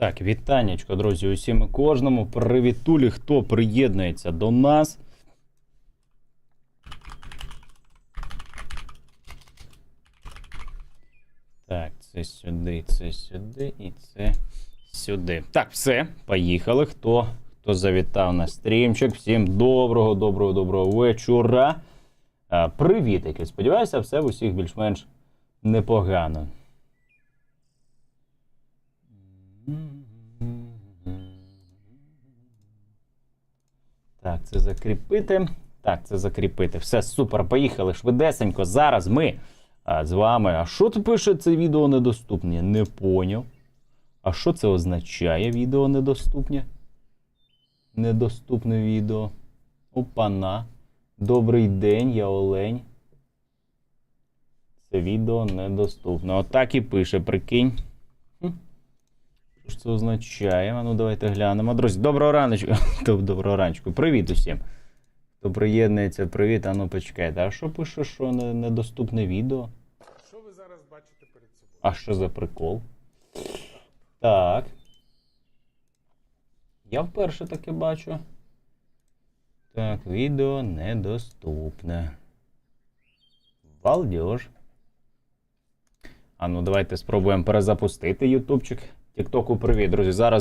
Так, вітаннячко, друзі, усім і кожному. Привітулі, хто приєднується до нас. Так, це сюди, це сюди і це сюди. Так, все, поїхали. Хто, хто завітав на стрімчик? Всім доброго, доброго, доброго вечора. А, привітики. Сподіваюся, все в усіх більш-менш непогано. Так, це закріпити. Так, це закріпити. Все супер. Поїхали швидесенько. Зараз ми а, з вами. А що тут пише це відео недоступне? Не поняв. А що це означає відео недоступне? Недоступне відео. Опана. Добрий день, я Олень. Це відео недоступне. Отак і пише, прикинь. Що це означає? А ну давайте глянемо. Друзі, доброго раночку. Доброго раночку. Привіт усім. Хто приєднується, привіт. А ну почекайте. А що пише, що недоступне відео? Що ви зараз бачите перед собою? А що за прикол? Так. Я вперше таке бачу. Так, відео недоступне. Балдеж. А ну давайте спробуємо перезапустити ютубчик. Тіктоку привіт, друзі. Зараз